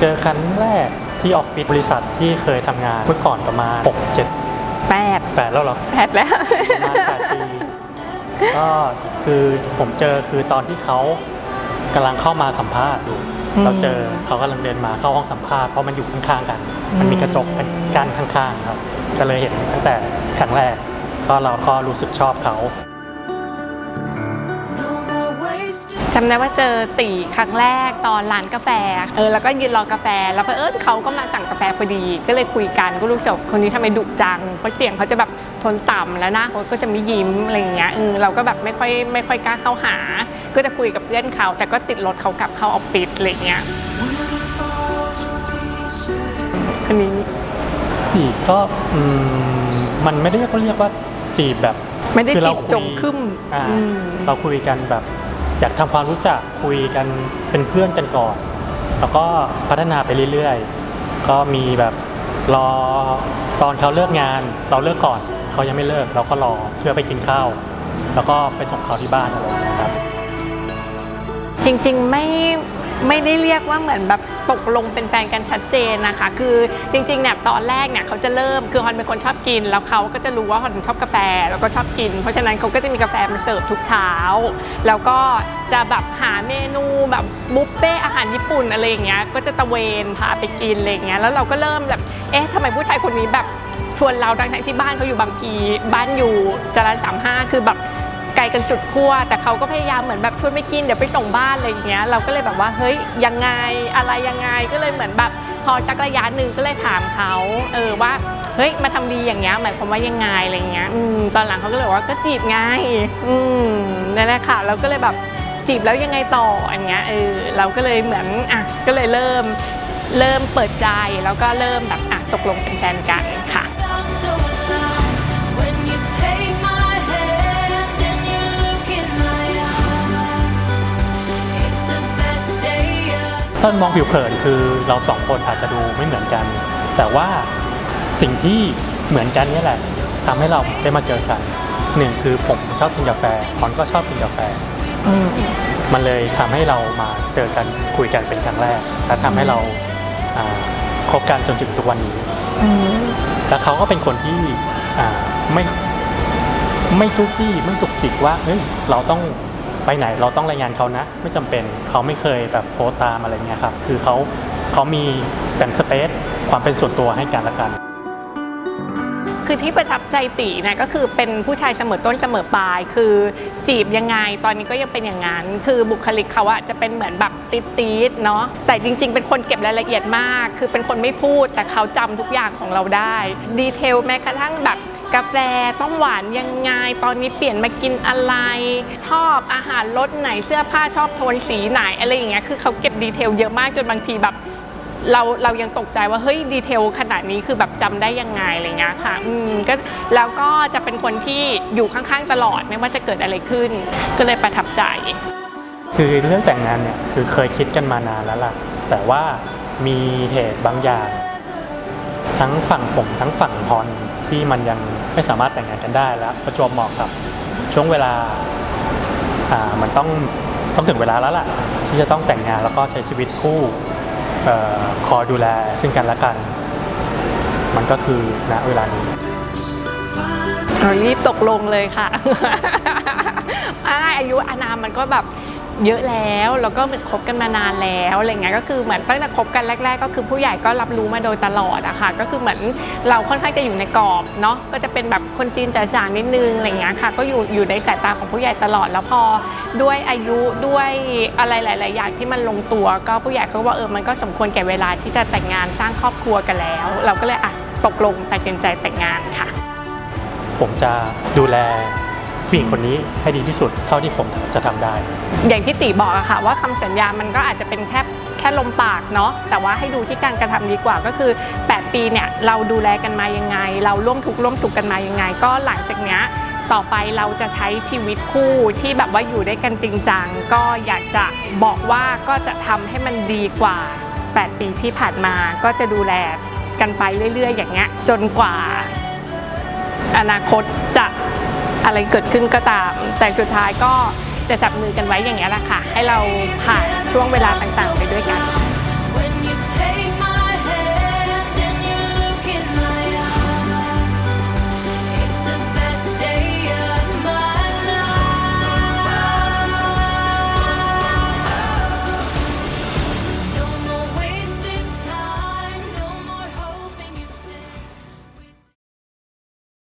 เจอครั้งแรกที่ออฟฟิศบริษัทที่เคยทำงานเมื่อก่อนประมาณ 6 7 แปด8 แล้วเหรอ แปดแล้ว ประมาณ8ปีก็คือผมเจอคือตอนที่เขากำลังเข้ามาสัมภาษณ์อยู่อืมเราเจอเขากำลังเดินมาเข้าห้องสัมภาษณ์เพราะมันอยู่ข้างๆกัน มันมีกระจกเป็นกั้นข้างๆครับ ก็เลยเห็นตั้งแต่ครั้งแรก ก็เราก็รู้สึกชอบเขา จำได้ว่าเจอตีครั้งแรกตอนร้านกาแฟ เออแล้วก็ยืนรอกาแฟ แล้วเผอิญเขาก็มาสั่งกาแฟพอดี ก็เลยคุยกันก็รู้จักคนนี้ทำไมดุจังเพราะเสียงเขาจะแบบโทนต่ำแล้วหนะเขาก็จะไม่ยิ้มอะไรอย่างเงี้ยเออเราก็แบบไม่ค่อยไม่ค่อยกล้าเข้าหา ก็จะคุยกับเพื่อนเขา แต่ก็ติดรถเขากลับเข้าออฟฟิศอะไรอย่างเงี้ย When it falls to pieces คนนี้จีบก็อืมมันไม่ได้เรียกว่าจีบแบบ ไม่ได้คือจีเราบคุยจงครึ่มอ่าอืมเราคุยกันแบบ อยากทำความรู้จักคุยกันเป็นเพื่อนกันก่อน แล้วก็พัฒนาไปเรื่อยๆ ก็มีแบบรอตอนเขาเลิกงาน เราเลิกก่อนเขายังไม่เลิก เราก็รอเพื่อไปกินข้าว แล้วก็ไปส่งเขาที่บ้านอะไรอย่างเงี้ยครับ จริงๆไม่ ไม่ได้เรียกว่าเหมือนแบบตกลงเป็นแฟนกันชัดเจนนะคะ คือจริงๆเนี่ยตอนแรกเนี่ยเขาจะเริ่มคือฮอนเป็นคนชอบกิน แล้วเขาก็จะรู้ว่าฮอนชอบกาแฟแล้วก็ชอบกิน เพราะฉะนั้นเขาก็จะมีกาแฟมาเสิร์ฟทุกเช้า แล้วก็จะแบบหาเมนูแบบบุฟเฟ่อาหารญี่ปุ่นอะไรอย่างเงี้ยก็จะตะเวนพาไปกินอะไรอย่างเงี้ยแล้วเราก็เริ่มแบบเอ๊ะทำไมผู้ชายคนนี้แบบชวนเราทั้งที่บ้านเขาอยู่บางพีบ้านอยู่จรัญสามห้าคือแบบ ไกลกันสุดขั้วแต่เขาก็พยายามเหมือนแบบชวนไม่กินเดี๋ยวไปส่งบ้านอะไรอย่างเงี้ยเราก็เลยแบบว่าเฮ้ยยังไงอะไรยังไงก็เลยเหมือนแบบพอจักระยะหนึ่งก็เลยถามเขาเออว่าเฮ้ยมาทำดีอย่างเงี้ยหมายความว่ายังไงอะไรเงี้ยอืมตอนหลังเขาก็เลยว่าก็จีบไงอืมนั่นแหละค่ะเราก็เลยแบบจีบแล้วยังไงต่ออย่างเงี้ยเออเราก็เลยเหมือนอะก็เลยเริ่มเริ่มเปิดใจแล้วก็เริ่มแบบอะตกลงเป็นแฟนกันค่ะ ต้นมองผิวเผินคือเราสองคนอาจจะดูไม่เหมือนกัน แต่ว่าสิ่งที่เหมือนกันเนี่ยแหละทำให้เราได้มาเจอกันหนึ่งคือผมชอบกินกาแฟพอนก็ชอบกินกาแฟอืมมันเลยทำให้เรามาเจอกันคุยกันเป็นครั้งแรก และทำให้เราอ่าคบกันจนถึงทุกวันนี้อืมแล้วเขาก็เป็นคนที่อ่าไม่ไม่ทุกที่ไม่จุกจิกว่าเฮ้ยเราต้อง ไปไหนเราต้องรายงานเขานะ ไม่จำเป็นเขาไม่เคยแบบโพสตามอะไรเงี้ยครับคือเขาเขามีแบ่งสเปซความเป็นส่วนตัวให้กันละกัน คือที่ประทับใจตีนี่ยก็คือเป็นผู้ชายเสมอต้นเสมอปลาย คือจีบยังไงตอนนี้ก็ยังเป็นอย่างนั้น คือบุคลิกเขาอะจะเป็นเหมือนแบบติดตีดเนาะแต่จริง ๆ เป็นคนเก็บรายละเอียดมาก คือเป็นคนไม่พูดแต่เขาจำทุกอย่างของเราได้ ดีเทลแม้กระทั่งแบบ กาแฟต้องหวานยังไง ตอนนี้เปลี่ยนมากินอะไร ชอบอาหารรสไหนเสื้อผ้าชอบโทนสีไหนอะไรอย่างเงี้ยคือเขาเก็บดีเทลเยอะมากจนบางทีแบบเราเรายังตกใจว่าเฮ้ยดีเทลขนาดนี้คือแบบจำได้ยังไงอะไรเงี้ยค่ะอืมก็แล้วก็จะเป็นคนที่อยู่ข้างๆตลอดไม่ว่าจะเกิดอะไรขึ้น ก็เลยประทับใจ คือเรื่องแต่งงานเนี่ยคือเคยคิดกันมานานแล้วล่ะ แต่ว่ามีเหตุบางอย่าง ทั้งฝั่งผมทั้งฝั่งฮอนที่มันยัง ไม่สามารถแต่งงานกันได้แล้ว ประจวบเหมาะกับช่วงเวลาอ่ามันต้องต้องถึงเวลาแล้วล่ะ ที่จะต้องแต่งงานแล้วก็ใช้ชีวิตคู่เอ่อคอยดูแลซึ่งกันและกัน มันก็คือณเวลานี้เอารีบตกลงเลยค่ะอายอายุอานามมันก็แบบ เยอะแล้วแล้วก็เหมือนคบกันมานานแล้วอะไรเงี้ยก็คือเหมือนตั้งแต่คบกันแรก ๆ ก็คือผู้ใหญ่ก็รับรู้มาโดยตลอดอะค่ะก็คือเหมือนเราค่อนข้างจะอยู่ในกรอบเนาะก็จะเป็นแบบคนจีนจ๋าๆนิดนึงอะไรเงี้ยค่ะ ก็อยู่อยู่ในสายตาของผู้ใหญ่ตลอดแล้วพอด้วยอายุด้วยอะไรหลาย ๆ อย่างที่มันลงตัว ก็ผู้ใหญ่เขาก็ว่าเออมันก็สมควรแก่เวลาที่จะแต่งงานสร้างครอบครัวกันแล้ว เราก็เลยอะตกลงตัดสินใจแต่งงานค่ะ ผมจะดูแล ผู้หญิงคนนี้ให้ดีที่สุดเท่าที่ผมจะทำได้ อย่างที่ตีบอกอะค่ะว่าคำสัญญามันก็อาจจะเป็นแค่แค่ลมปากเนาะแต่ว่าให้ดูที่การกระทำดีกว่าก็คือ 8 ปีเนี่ยเราดูแลกันมายังไง เราร่วมทุกข์ร่วมสุขกันมายังไง ก็หลังจากเนี้ยต่อไปเราจะใช้ชีวิตคู่ที่แบบว่าอยู่ด้วยกันจริงจังก็อยากจะบอกว่าก็จะทำให้มันดีกว่า 8 ปีที่ผ่านมาก็จะดูแลกันไปเรื่อย ๆ อย่างเงี้ยจนกว่า อนาคตจะ อะไรเกิดขึ้นก็ตาม แต่สุดท้ายก็จะจับมือกันไว้อย่างนี้แหละค่ะ ให้เราผ่านช่วงเวลาต่างๆ ไปด้วยกัน